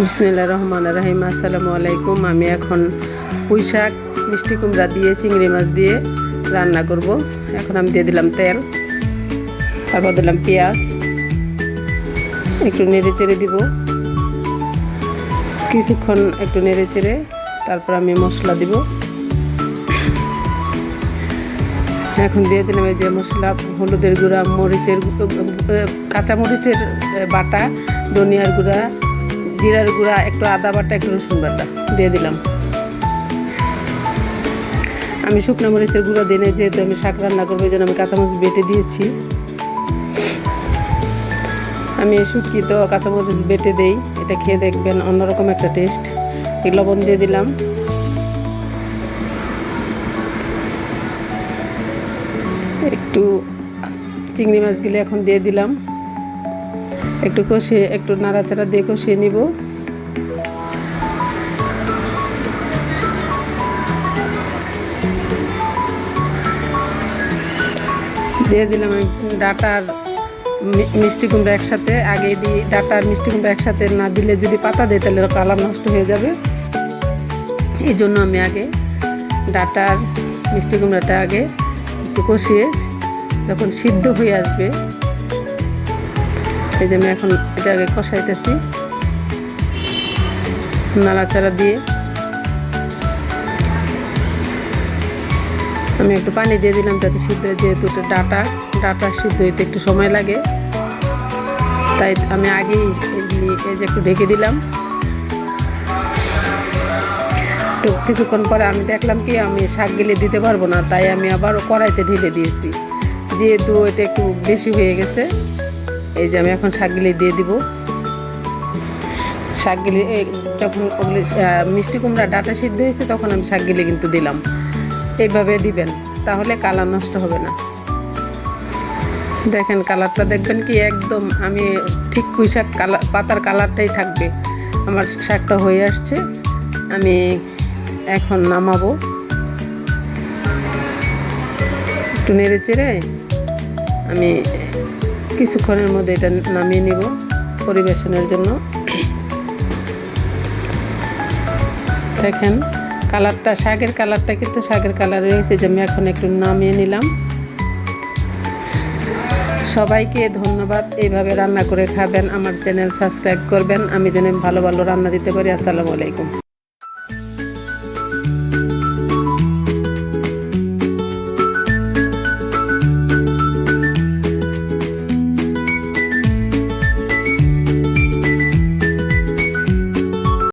বিসমিল্লা রহমান রাহিম, আসসালামু আলাইকুম। আমি এখন পুঁই শাক মিষ্টি কুমড়া দিয়ে, চিংড়ি মাছ দিয়ে রান্না করব। এখন আমি দিয়ে দিলাম তেল, তারপর দিলাম পেঁয়াজ। একটু নেড়ে চেড়ে দিব। কিছুক্ষণ একটু নেড়ে চেড়ে তারপর আমি মশলা দিব। এখন দিয়ে দিলাম এই যে মশলা, হলুদের গুঁড়া, মরিচের কাঁচা মরিচের বাটা, ধনিয়ার গুঁড়া জিরার গুঁড়া, একটু আদা বাটা, একটু রসুন বাটা দিয়ে দিলাম। আমি শুকনো মরিচের গুঁড়া দিনে যেহেতু আমি শাক রান্না করব, এই জন্য আমি কাঁচামরিচ বেটে দিয়েছি। আমি শুটকি তো কাঁচামরিচ বেটে দেই, এটা খেয়ে দেখবেন অন্যরকম একটা টেস্ট। লবণ দিয়ে দিলাম। একটু চিংড়ি মাছগুলি এখন দিয়ে দিলাম। একটু কষিয়ে, একটু নাড়াচাড়া দিয়ে কষিয়ে নিব। দিয়ে দিলাম ডাটার মিষ্টি কুমড়া একসাথে। আগে দিই ডাটার মিষ্টি কুমড়া একসাথে না দিলে যদি পাতা দেয়, তাহলে কালার নষ্ট হয়ে যাবে। এই জন্য আমি আগে ডাটার মিষ্টি কুমড়াটা আগে একটু কষিয়ে, যখন সিদ্ধ হয়ে আসবে এই যে আমি এখন এটা আগে কষাইতেছি নাড়াচাড়া দিয়ে। আমি একটু পানি দিয়ে দিলাম যাতে সিদ্ধ যেহেতু এটা ডাটা ডাটা সিদ্ধ হইতে একটু সময় লাগে। তাই আমি আগেই এই যে একটু ঢেকে দিলাম। তো কিছুক্ষণ পরে আমি দেখলাম কি, আমি শাক গেলে দিতে পারব না, তাই আমি আবার কড়াইতে ঢেলে দিয়েছি। যেহেতু এটা একটু বেশি হয়ে গেছে এই যে আমি এখন শাকগুলি দিয়ে দিব। শাকগুলি যখন ওগুলি মিষ্টি কুমড়া ডাটা সিদ্ধ হয়েছে, তখন আমি শাকগুলি কিন্তু দিলাম। এইভাবে দিবেন, তাহলে কালার নষ্ট হবে না। দেখেন কালারটা, দেখবেন কি একদম আমি ঠিক পুঁই শাক কালার, পাতার কালারটাই থাকবে। আমার শাকটা হয়ে আসছে, আমি এখন নামাবো। একটু নেড়ে চেড়ে আমি কিছুক্ষণের মধ্যে এটা নামিয়ে নিব পরিবেশনের জন্য। দেখেন, কালারটা, শাকের কালারটা কিন্তু শাকের কালার রয়েছে যে আমি এখন একটু নামিয়ে নিলাম। সবাইকে ধন্যবাদ, এইভাবে রান্না করে খাবেন, আমার চ্যানেল সাবস্ক্রাইব করবেন, আমি যেন ভালো ভালো রান্না দিতে পারি, আসসালামু আলাইকুম।